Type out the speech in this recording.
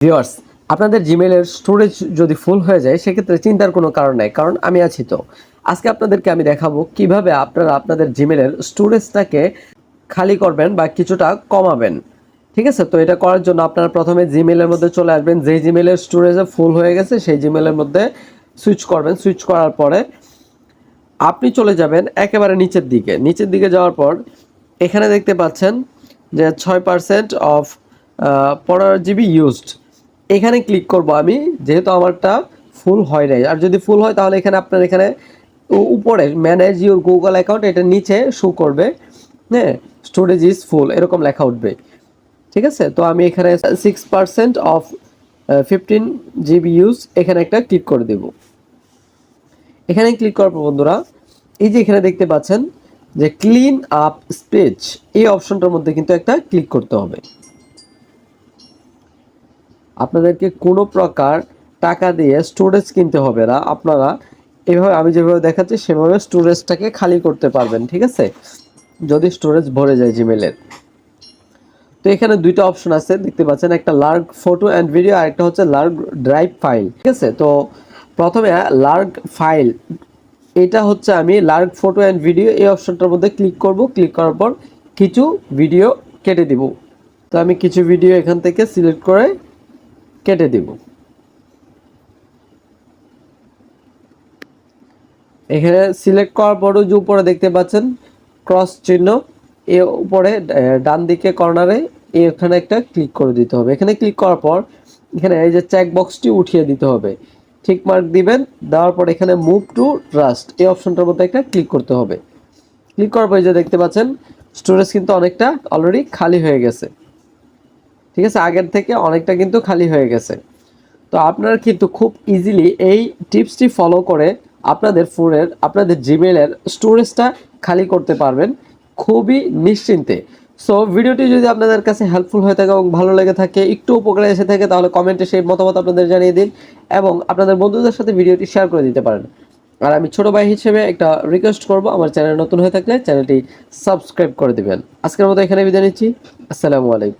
Viewers আপনাদের জিমেলের storage যদি ফুল হয়ে যায়, সেক্ষেত্রে চিন্তার কোনো কারণ নাই, কারণ আমি আছি তো। আজকে আপনাদেরকে আমি দেখাবো কীভাবে আপনারা আপনাদের জিমেলের স্টোরেজটাকে খালি করবেন বা কিছুটা কমাবেন। ঠিক আছে? তো এটা করার জন্য আপনারা প্রথমে জিমেলের মধ্যে চলে আসবেন। যেই জিমেলের স্টোরেজে ফুল হয়ে গেছে, সেই জিমেলের মধ্যে সুইচ করবেন। সুইচ করার পরে আপনি চলে যাবেন একেবারে নিচের দিকে। নিচের দিকে যাওয়ার পর এখানে দেখতে পাচ্ছেন যে ছয় পার্সেন্ট অফ পনেরো জিবি ইউজড এখানে ক্লিক করব আমি, যেহেতু আমারটা ফুল হয় নাই। আর যদি ফুল হয়, তাহলে এখানে আপনার এখানে উপরে ম্যানেজ ইউর গুগল অ্যাকাউন্ট এটা নিচে শো করবে। হ্যাঁ স্টোরেজ ইজ ফুল এরকম লেখা উঠবে। ঠিক আছে? তো আমি এখানে six percent of fifteen GB use এখানে একটা ক্লিক করে দেবো। এখানে ক্লিক করার পর বন্ধুরা, এই যে এখানে দেখতে পাচ্ছেন যে ক্লিন আপ স্পেজ এই অপশনটার মধ্যে কিন্তু একটা ক্লিক করতে হবে। আপনাদেরকে কোনো প্রকার টাকা দিয়ে স্টোরেজ কিনতে হবে না। আপনারা এভাবে আমি যেভাবে দেখাচ্ছি, সেভাবে স্টোরেজটাকে খালি করতে পারবেন, ঠিক আছে? যদি স্টোরেজ ভরে যায় জিমেলের তো এখানে দুইটা অপশন আছে, দেখতে পাচ্ছেন একটা লার্গ ফটো অ্যান্ড ভিডিও আর একটা হচ্ছে লার্গ ড্রাইভ ফাইল ঠিক আছে? তো প্রথমে লার্গ ফাইল এটা হচ্ছে আমি লার্গ ফটো অ্যান্ড ভিডিও এই অপশনটার মধ্যে ক্লিক করব। ক্লিক করার পর কিছু ভিডিও কেটে দিব। তো আমি কিছু ভিডিও এখান থেকে সিলেক্ট করে কেটে দিব। এখানে সিলেক্ট করার পরও যে উপরে দেখতে পাচ্ছেন ক্রস চিহ্ন, এ উপরে ডান দিকে কর্নারে এখানে একটা ক্লিক করে দিতে হবে। এখানে ক্লিক করার পর এখানে এই যে চেক বক্সটি উঠিয়ে দিতে হবে। ঠিক মার্ক দিবেন, দেওয়ার পর এখানে মুভ টু ট্রাস্ট এই অপশনটার মধ্যে একটা ক্লিক করতে হবে। ক্লিক করার পর যে দেখতে পাচ্ছেন স্টোরেজ কিন্তু অনেকটা অলরেডি খালি হয়ে গেছে। ঠিক আছে, আগের থেকে অনেকটা কিন্তু খালি হয়ে গেছে। তো আপনারা কিন্তু খুব ইজিলি এই টিপসটি ফলো করে আপনাদের ফোনের আপনাদের জিমেলের স্টোরেজটা খালি করতে পারবেন খুবই নিশ্চিন্তে। সো ভিডিওটি যদি আপনাদের কাছে হেল্পফুল হয়ে থাকে এবং ভালো লেগে থাকে, একটু উপকারে এসে থাকে, তাহলে কমেন্টে সেই মতামত আপনাদের জানিয়ে দিন এবং আপনাদের বন্ধুদের সাথে ভিডিওটি শেয়ার করে দিতে পারেন। আর আমি ছোট ভাই হিসেবে একটা রিকোয়েস্ট করব, আমার চ্যানেল নতুন হয়ে থাকলে চ্যানেলটি সাবস্ক্রাইব করে দিবেন। আজকের মতো এখানে বিদায় নিচ্ছি। আসসালামু আলাইকুম।